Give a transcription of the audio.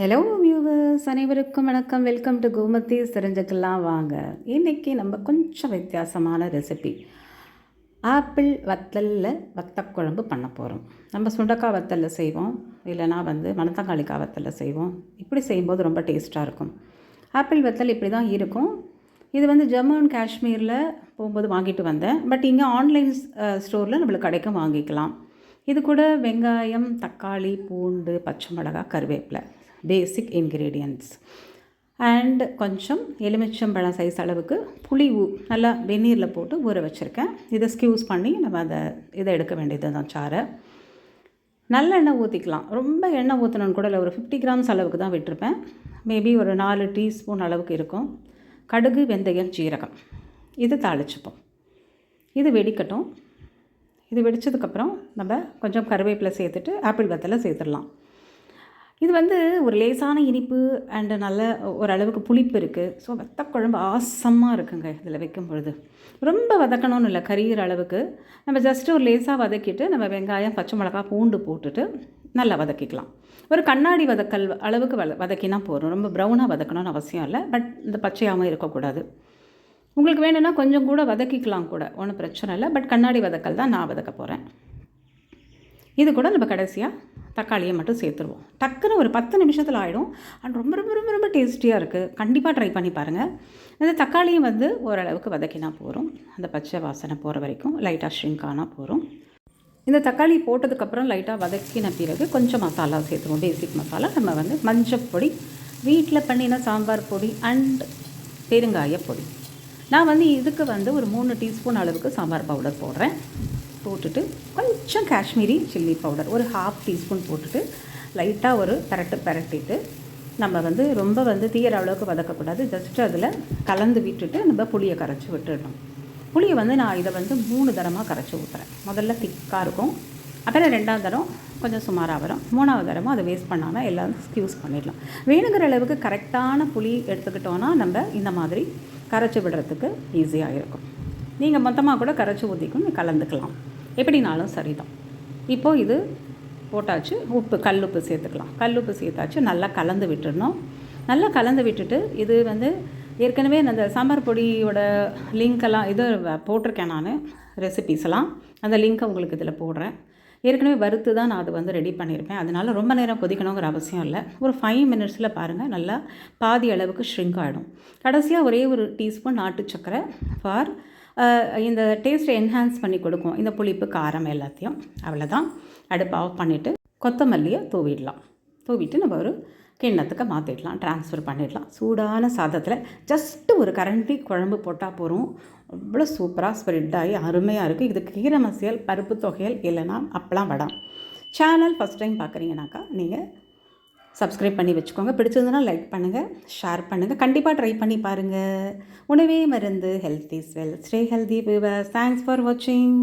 Hello viewers அனைவருக்கும் வணக்கம். Welcome to Gomathi தெரிஞ்சுக்கலாம் வாங்க. இன்றைக்கி நம்ம கொஞ்சம் வித்தியாசமான ரெசிபி ஆப்பிள் வத்தலில் வத்தக்குழம்பு பண்ண போகிறோம் நம்ம சுண்டக்காய் வத்தலில் செய்வோம். இல்லைனா வந்து மணத்தக்காளிக்காய் வத்தலில் செய்வோம். இப்படி செய்யும்போது ரொம்ப டேஸ்ட்டாக இருக்கும். ஆப்பிள் வத்தல் இப்படி தான் இருக்கும். இது வந்து ஜம்மு அண்ட் காஷ்மீரில் போகும்போது வாங்கிட்டு வந்தேன். பட் இங்கே ஆன்லைன் ஸ்டோரில் நம்மளுக்கு கிடைக்கும் வாங்கிக்கலாம். இது கூட வெங்காயம் தக்காளி பூண்டு பச்சை மிளகாய் கருவேப்பிலை. பேசிக் இன்க்ரீடியன்ட்ஸ் அண்ட் கொஞ்சம் எலுமிச்சம்பழம் சைஸ் அளவுக்கு புளி ஊ நல்லா வெந்நீரில் போட்டு ஊற வச்சுருக்கேன். இதை ஸ்கியூஸ் பண்ணி நம்ம அதை இதை எடுக்க வேண்டியது தான் சாரை நல்ல எண்ணெய் ஊற்றிக்கலாம் ரொம்ப எண்ணெய் ஊற்றணுன்னு கூட இல்லை ஒரு ஃபிஃப்டி கிராம்ஸ் அளவுக்கு தான் விட்டுருப்பேன். மேபி ஒரு நாலு டீஸ்பூன் அளவுக்கு இருக்கும். கடுகு வெந்தயம் ஜீரகம் இது தாளிச்சுப்போம். இது வெடிக்கட்டும். இது வெடித்ததுக்கப்புறம் நம்ம கொஞ்சம் கருவேப்பிலை சேர்த்துட்டு ஆப்பிள் வத்தலை சேர்த்துடலாம். இது வந்து ஒரு லேசான இனிப்பு அண்டு நல்ல ஓரளவுக்கு புளிப்பு இருக்குது ஸோ வத்தக்குழம்பு ஆசமாக இருக்குங்க இதில் வைக்கும் பொழுது ரொம்ப வதக்கணும்னு இல்லை கரியிற அளவுக்கு. நம்ம ஜஸ்ட்டு ஒரு லேசாக வதக்கிட்டு நம்ம வெங்காயம் பச்சை மிளகா பூண்டு போட்டுட்டு நல்லா வதக்கிக்கலாம். ஒரு கண்ணாடி வதக்கல் அளவுக்கு வத வதக்கினா போகிறோம் ரொம்ப ப்ரௌனாக வதக்கணும்னு அவசியம் இல்லை பட் இந்த பச்சையாகவும் இருக்கக்கூடாது. உங்களுக்கு வேணும்னா கொஞ்சம் கூட வதக்கிக்கலாம் கூட ஒன்றும் பிரச்சனை இல்லை பட் கண்ணாடி வதக்கல் தான் நான் வதக்க போகிறேன் இது கூட நம்ம கடைசியாக தக்காளியை மட்டும் சேர்த்துருவோம். டக்குன்னு ஒரு பத்து நிமிஷத்தில் ஆகிடும் அண்ட் ரொம்ப ரொம்ப ரொம்ப ரொம்ப டேஸ்டியாக இருக்குது கண்டிப்பாக ட்ரை பண்ணி பாருங்கள் இந்த தக்காளியும் வந்து ஓரளவுக்கு வதக்கினா போகிறோம் அந்த பச்சை வாசனை போகிற வரைக்கும் லைட்டாக ஷ்ரிங்க் ஆனால் போகிறோம் இந்த தக்காளி போட்டதுக்கப்புறம் லைட்டாக வதக்கின பிறகு கொஞ்சம் மசாலா சேர்த்துருவோம். பேசிக் மசாலா நம்ம வந்து மஞ்சள் பொடி வீட்டில் பண்ணின சாம்பார் பொடி அண்ட் பெருங்காய பொடி. நான் வந்து இதுக்கு வந்து ஒரு மூணு டீஸ்பூன் அளவுக்கு சாம்பார் பவுடர் போடுறேன். போட்டுட்டு கொஞ்சம் காஷ்மீரி சில்லி பவுடர் ஒரு ஹாஃப் டீஸ்பூன் போட்டுட்டு லைட்டாக ஒரு பரட்டு பரட்டிட்டு நம்ம வந்து ரொம்ப வந்து தீயிற அளவுக்கு வதக்கக்கூடாது. ஜஸ்ட்டு அதில் கலந்து விட்டுட்டு நம்ம புளியை கரைச்சி விட்டுடணும். புளியை வந்து நான் இதை வந்து மூணு தரமாக கரைச்சி ஊற்றுறேன் முதல்ல திக்காக இருக்கும். அப்புறம் ரெண்டாவது தரம் கொஞ்சம் சுமாராக வரும். மூணாவது தரமும் அதை வேஸ்ட் பண்ணாமல் எல்லாம் ஸ்கியூஸ் பண்ணிடலாம். வேணுங்கிற அளவுக்கு கரெக்டான புளி எடுத்துக்கிட்டோன்னா நம்ம இந்த மாதிரி கரைச்சி விடுறதுக்கு ஈஸியாக இருக்கும். நீங்கள் மொத்தமாக கூட கரைச்சி ஊற்றிக்கும் கலந்துக்கலாம். எப்படினாலும் சரிதான். இப்போது இது போட்டாச்சு உப்பு கல் உப்பு சேர்த்துக்கலாம். கல் உப்பு சேர்த்தாச்சு நல்லா கலந்து விட்டுடணும். நல்லா கலந்து விட்டுட்டு இது வந்து ஏற்கனவே அந்த சாம்பார் பொடியோட லிங்க்கெல்லாம் இது போட்டிருக்கேன் நான் ரெசிபீஸ்லாம் அந்த லிங்க்கை உங்களுக்கு இதில் போடுறேன். ஏற்கனவே வறுத்து தான் நான் அது வந்து ரெடி பண்ணியிருப்பேன். அதனால் ரொம்ப நேரம் கொதிக்கணுங்கிற அவசியம் இல்லை. ஒரு ஃபைவ் மினிட்ஸில் பாருங்கள் நல்லா பாதி அளவுக்கு ஷ்ரிங்க் ஆகிடும் கடைசியாக ஒரே ஒரு டீஸ்பூன் நாட்டு சக்கரை ஃபார் இந்த டேஸ்ட்டை என்ஹான்ஸ் பண்ணி கொடுக்கும். இந்த புளிப்பு காரம் எல்லாத்தையும். அவ்வளோதான் அடுப்பு ஆஃப் பண்ணிவிட்டு கொத்தமல்லியை தூவிடலாம். தூவிட்டு நம்ம ஒரு கிண்ணத்துக்கு மாற்றிடலாம் ட்ரான்ஸ்ஃபர் பண்ணிடலாம். சூடான சாதத்தில் ஜஸ்ட்டு ஒரு கரண்டி குழம்பு போட்டால் போகிறோம் அவ்வளோ சூப்பராக ஸ்ப்ரெட் ஆகி அருமையாக இருக்குது இது கீரை மசியல் பருப்பு தொகையல் இல்லைன்னா அப்பளம் வடம் சேனல் ஃபஸ்ட் டைம் பார்க்குறீங்கனாக்கா நீங்கள் சப்ஸ்கிரைப் பண்ணி வச்சுக்கோங்க. பிடிச்சிருந்தனா லைக் பண்ணுங்கள் ஷேர் பண்ணுங்கள் கண்டிப்பாக ட்ரை பண்ணி பாருங்கள் உணவே மருந்து health is wealth stay healthy thanks for வாட்சிங்